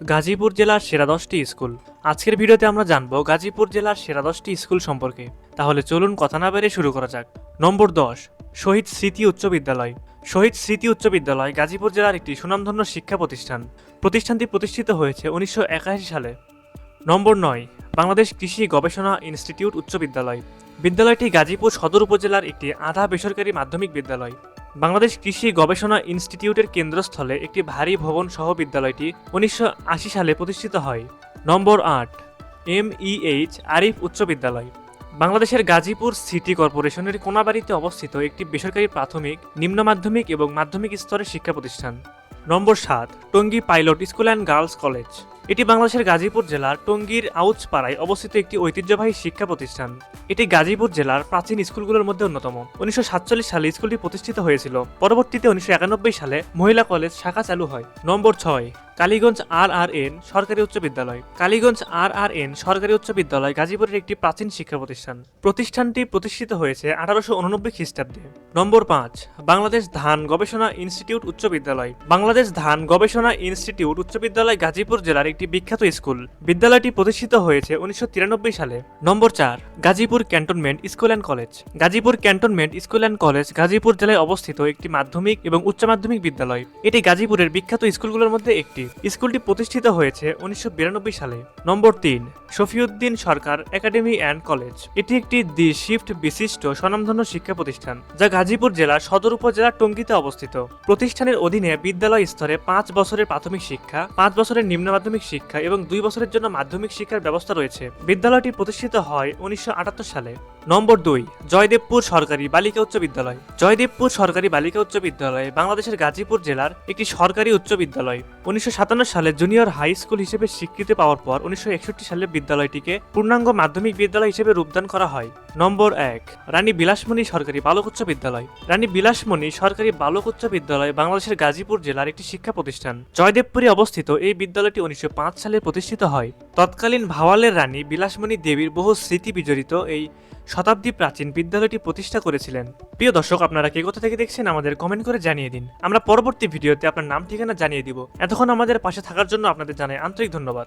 গাজীপুর জেলার সেরা দশটি স্কুল। আজকের ভিডিওতে আমরা জানব গাজীপুর জেলার সেরা দশটি স্কুল সম্পর্কে। তাহলে চলুন কথা না বেড়ে শুরু করা যাক। নম্বর দশ, শহীদ স্মৃতি উচ্চ বিদ্যালয়। শহীদ স্মৃতি উচ্চ বিদ্যালয় গাজীপুর জেলার একটি সুনামধন্য শিক্ষা প্রতিষ্ঠান। প্রতিষ্ঠানটি প্রতিষ্ঠিত হয়েছে উনিশশো একাশি সালে। নম্বর নয়, বাংলাদেশ কৃষি গবেষণা ইনস্টিটিউট উচ্চ বিদ্যালয়। বিদ্যালয়টি গাজীপুর সদর উপজেলার একটি আধা বেসরকারি মাধ্যমিক বিদ্যালয়। বাংলাদেশ কৃষি গবেষণা ইনস্টিটিউটের কেন্দ্রস্থলে একটি ভারী ভবন সহ বিদ্যালয়টি উনিশশো আশি সালে প্রতিষ্ঠিত হয়। নম্বর আট, এম ইএইচ আরিফ উচ্চ বিদ্যালয়। বাংলাদেশের গাজীপুর সিটি কর্পোরেশনের কোনাবাড়িতে অবস্থিত একটি বেসরকারি প্রাথমিক, নিম্ন মাধ্যমিক এবং মাধ্যমিক স্তরের শিক্ষা প্রতিষ্ঠান। নম্বর সাত, Tongi pilot school and girls college. এটি বাংলাদেশের গাজীপুর জেলার টঙ্গীর আউচপাড়ায় অবস্থিত একটি ঐতিহ্যবাহী শিক্ষা প্রতিষ্ঠান। এটি গাজীপুর জেলার প্রাচীন স্কুলগুলোর মধ্যে অন্যতম। উনিশশো সাতচল্লিশ সালে স্কুলটি প্রতিষ্ঠিত হয়েছিল। পরবর্তীতে উনিশশো একানব্বই সালে মহিলা কলেজ শাখা চালু হয়। নম্বর ছয়। কালীগঞ্জ আর আর এন সরকারি উচ্চ বিদ্যালয়। কালীগঞ্জ আর আর এন সরকারি উচ্চ বিদ্যালয় গাজীপুরের একটি প্রাচীন শিক্ষা প্রতিষ্ঠান। প্রতিষ্ঠানটি প্রতিষ্ঠিত হয়েছে আঠারোশো উননব্বই খ্রিস্টাব্দে। নম্বর পাঁচ, বাংলাদেশ ধান গবেষণা ইনস্টিটিউট উচ্চ বিদ্যালয়। বাংলাদেশ ধান গবেষণা ইনস্টিটিউট উচ্চ বিদ্যালয় গাজীপুর জেলার একটি বিখ্যাত স্কুল। বিদ্যালয়টি প্রতিষ্ঠিত হয়েছে উনিশশো তিরানব্বই সালে। নম্বর চার, Gazipur cantonment school and college. Gazipur cantonment school and college Gazipur জেলায় অবস্থিত একটি মাধ্যমিক এবং উচ্চ মাধ্যমিক বিদ্যালয়। এটি গাজীপুরের বিখ্যাত স্কুলগুলোর মধ্যে একটি। স্কুলটি প্রতিষ্ঠিত হয়েছে উনিশশো বিরানব্বই সালে। নম্বর তিন, Shafiuddin Sarkar academy and college. এটি একটি দি শিফট বিশিষ্ট স্বনামধন্য শিক্ষা প্রতিষ্ঠান, যা গাজীপুর জেলার সদর উপজেলার টঙ্গীতে অবস্থিত। প্রতিষ্ঠানের অধীনে বিদ্যালয় স্তরে পাঁচ বছরের প্রাথমিক শিক্ষা, পাঁচ বছরের নিম্ন মাধ্যমিক শিক্ষা এবং দুই বছরের জন্য মাধ্যমিক শিক্ষার ব্যবস্থা রয়েছে। বিদ্যালয়টি প্রতিষ্ঠিত হয় উনিশশো আটাত্তর সালে। নম্বর দুই, জয়দেবপুর সরকারি বালিকা উচ্চ বিদ্যালয়। জয়দেবপুর সরকারি বালিকা উচ্চ বিদ্যালয় বাংলাদেশের গাজীপুর জেলার একটি সরকারি উচ্চ বিদ্যালয়। উনিশশো সাতান্ন সালে জুনিয়র হাই স্কুল হিসেবে স্বীকৃতি পাওয়ার পর উনিশশো একষট্টি সালে বিদ্যালয়টিকে পূর্ণাঙ্গ মাধ্যমিক বিদ্যালয় হিসেবে রূপদান করা হয়। নম্বর এক, রানী বিলাসমণি সরকারি বালক উচ্চ বিদ্যালয়। রানী বিলাসমণি সরকারি বালক উচ্চ বিদ্যালয় বাংলাদেশের গাজীপুর জেলার একটি শিক্ষা প্রতিষ্ঠান। জয়দেবপুরে অবস্থিত এই বিদ্যালয়টি উনিশশো পাঁচ সালে প্রতিষ্ঠিত হয়। তৎকালীন ভাওয়ালের রানী বিলাসমণি দেবীর বহু স্মৃতি বিজড়িত এই শতাব্দী প্রাচীন বিদ্যালয়টি প্রতিষ্ঠা করেছিলেন। প্রিয় দর্শক, আপনারা কে কোথা থেকে দেখছেন আমাদের কমেন্ট করে জানিয়ে দিন। আমরা পরবর্তী ভিডিওতে আপনার নাম, ঠিকানা জানিয়ে দিব। এতক্ষণ আমাদের পাশে থাকার জন্য আপনাদের জানাই আন্তরিক ধন্যবাদ।